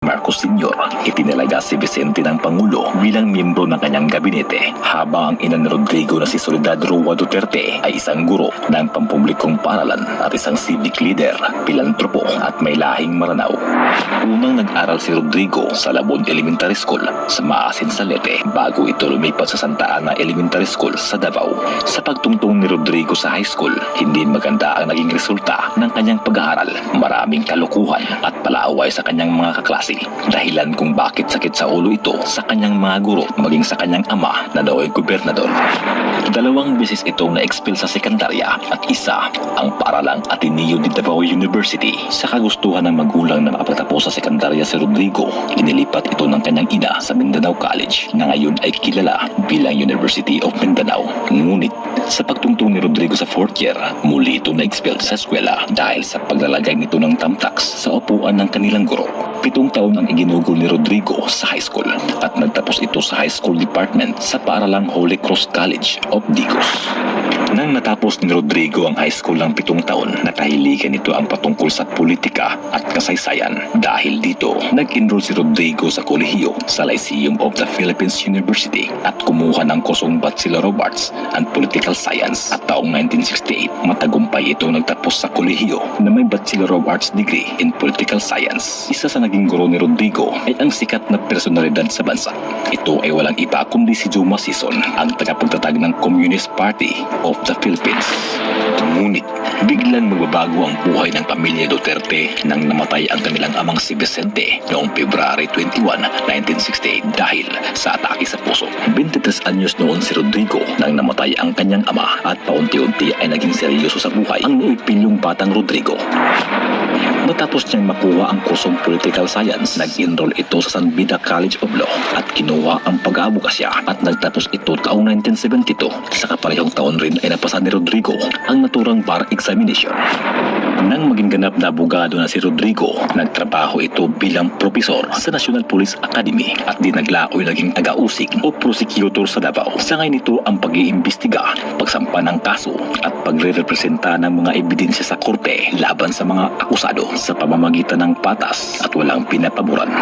Marcos Sr. Itinalaga si Vicente ng Pangulo bilang miyembro ng kanyang gabinete habang ang ina ni Rodrigo na si Soledad Rua Duterte ay isang guro ng pampublikong paaralan at isang civic leader, pilantropo at may lahing Maranao. Unang nag-aral si Rodrigo sa Labon Elementary School sa Maasin Salete bago ito lumipat sa Santa Ana Elementary School sa Davao. Sa pagtungtong ni Rodrigo sa high school, hindi maganda ang naging resulta ng kanyang pag-aaral. Maraming kalukuhan at palaaway sa kanyang mga kaklase. Dahilan kung bakit sakit sa ulo ito sa kanyang mga guro maging sa kanyang ama na daw ay gobernador. Dalawang beses itong na-expel sa sekundarya at isa ang paaralang Ateneo de Davao University. Sa kagustuhan ng magulang na makapagtapos sa sekundarya si Rodrigo, inilipat ito ng kanyang ina sa Mindanao College na ngayon ay kilala bilang University of Mindanao. Ngunit sa pagtungtong ni Rodrigo sa fourth year, muli ito na-expelled sa eskwela dahil sa paglalagay nito ng tamtax sa upuan ng kanilang guro. Pitong taon ang iginugol ni Rodrigo sa high school at nagtapos ito sa high school department sa paaralang Holy Cross College of Digos. Nang natapos ni Rodrigo ang high school ng pitong taon, nakahiligan nito ang patungkol sa politika at kasaysayan. Dahil dito, nag-enroll si Rodrigo sa kolehiyo sa Lyceum of the Philippines University at kumuha ng kusong Bachelor of Arts and Political Science. At taong 1968, matagumpay ito nagtapos sa kolehiyo na may Bachelor of Arts degree in Political Science. Isa sa naging guro ni Rodrigo ay ang sikat na personalidad sa bansa. Ito ay walang iba kundi si Juma Sison, ang tagapagtatag ng Communist Party of the Philippines. Ngunit, biglang magbabago ang buhay ng pamilya Duterte nang namatay ang kanilang amang si Vicente noong February 21, 1968 dahil sa atake sa puso. 23 anyos noon si Rodrigo nang namatay ang kanyang ama at paunti-unti ay naging seryoso sa buhay ang niipilyong batang Rodrigo. Matapos niyang makuha ang kursong Political Science, nag-enroll ito sa San Beda College of Law at kinuha ang pag-aabukasya at nagtapos ito taong 1972. Sa kaparehong taon rin ay napasa ni Rodrigo ang naturang bar examination. Nang maging ganap na abogado na si Rodrigo, nagtrabaho ito bilang propisor sa National Police Academy at di naglaoy naging taga-usig o prosecutor sa Davao. Sa ngayon ito ang pag-iimbestiga, pagsampa ng kaso at pagre-representa ng mga ebidensya sa korte laban sa mga akusado sa pamamagitan ng patas at walang pinapaboran.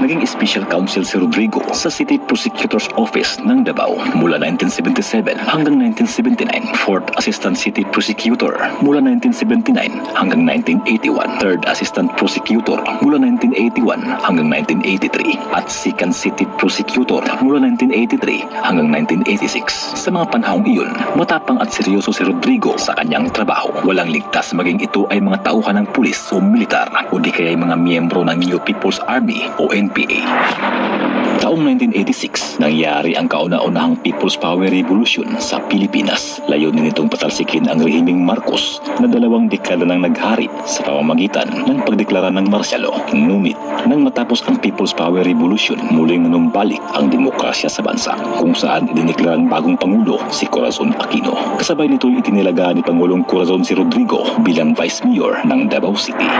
Naging special counsel si Rodrigo sa City Prosecutor's Office ng Davao mula 1977 hanggang 1979, Fourth Assistant City Prosecutor mula 1979 hanggang 1981, Third Assistant Prosecutor mula 1981 hanggang 1983 at Second City Prosecutor mula 1983 hanggang 1986. Sa mga panahong iyon, matapang at seryoso si Rodrigo sa kanyang trabaho. Walang ligtas maging ito ay mga tauhan ng pulis o militar o di kaya ay mga miyembro ng New People's Army o NPA. Taong 1986, nangyari ang kauna-unahang People's Power Revolution sa Pilipinas. Layunin nitong patalsikin ang rehimeng Marcos na dalawang dekada nang naghari sa pamamagitan ng pagdeklara ng martial law. Ngunit, nang matapos ang People's Power Revolution, muling nanumbalik ang demokrasya sa bansa kung saan idineklara ang bagong Pangulo si Corazon Aquino. Kasabay nito itinilaga ni Pangulong Corazon si Rodrigo bilang Vice Mayor ng Davao City.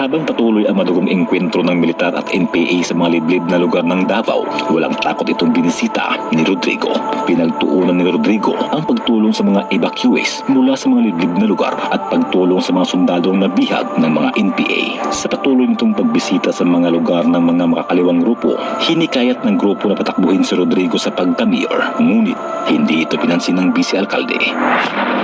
Habang patuloy ang madugong engkwentro ng militar at NPA sa mga liblib na lugar ng Davao, walang takot itong binisita ni Rodrigo. Pinagtuunan ni Rodrigo ang pagtulong sa mga evacuees mula sa mga liblib na lugar at pagtulong sa mga sundalong nabihag ng mga NPA. Sa patuloy nitong pagbisita sa mga lugar ng mga makakaliwang grupo, hinikayat ng grupo na patakbuhin si Rodrigo sa pagka-mayor. Ngunit, hindi ito pinansin ng vice-alkalde.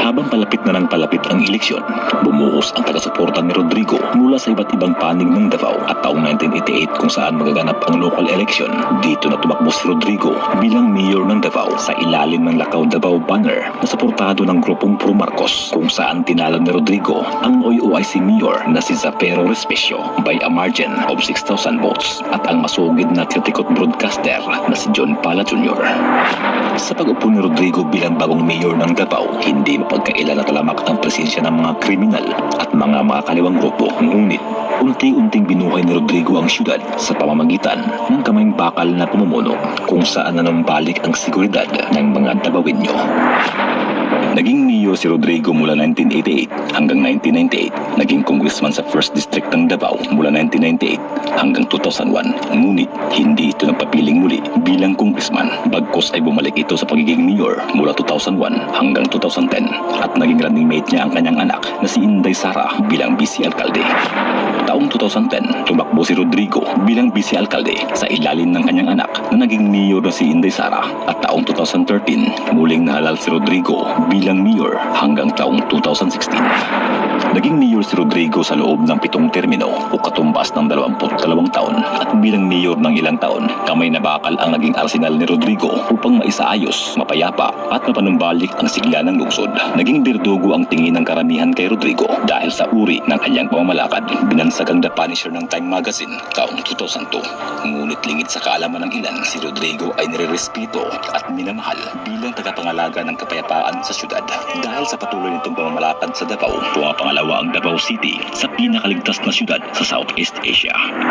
Habang palapit na ng palapit ang eleksyon, bumuhos ang taga-suporta ni Rodrigo mula sa iba't ibang panig ng Davao at taong 1988 kung saan magaganap ang local election. Dito na tumakbo si Rodrigo bilang mayor ng Davao sa ilalim ng Lakaw Davao banner na suportado ng grupong Pro Marcos kung saan tinalo ni Rodrigo ang OIC mayor na si Zapero Respecio by a margin of 6,000 votes at ang masugid na kritikot broadcaster na si John Pala Jr. Sa pag-upo ni Rodrigo bilang bagong mayor ng Davao, hindi mapagkaila na talamak ang presensya ng mga kriminal at mga makakaliwang grupo. Ngunit, unti-unting binuhay ni Rodrigo ang syudad sa pamamagitan ng kamayang bakal na pumumuno kung saan nanumbalik ang seguridad ng mga Davaoenyo. Naging mayor si Rodrigo mula 1988 hanggang 1998. Naging congressman sa 1st District ng Davao mula 1998 hanggang 2001. Ngunit hindi ito nagpapiling muli bilang congressman. Bagkos ay bumalik ito sa pagiging mayor mula 2001 hanggang 2010. At naging running mate niya ang kanyang anak na si Inday Sara bilang vice alkalde. Taong 2010, tumakbo si Rodrigo bilang vice alkalde sa ilalim ng kanyang anak na naging mayor na si Inday Sara at taong 2013, muling nahalal si Rodrigo bilang mayor hanggang taong 2016. Naging mayor si Rodrigo sa loob ng pitong termino o katumbas ng 22 taon at bilang mayor ng ilang taon, kamay na bakal ang naging arsenal ni Rodrigo upang maisaayos, mapayapa at mapanumbalik ang sigla ng lungsod. Naging birdugo ang tingin ng karamihan kay Rodrigo dahil sa uri ng kanyang pamamalakad. Binansag ang The Punisher ng Time Magazine taong 2002. Ngunit lingid sa kaalaman ng ilan, si Rodrigo ay nirerespeto at minamahal bilang tagapangalaga ng kapayapaan sa syudad. Dahil sa patuloy nitong pamamalakad sa Davao, pumapangalawa ang Davao City sa pinakaligtas na syudad sa Southeast Asia.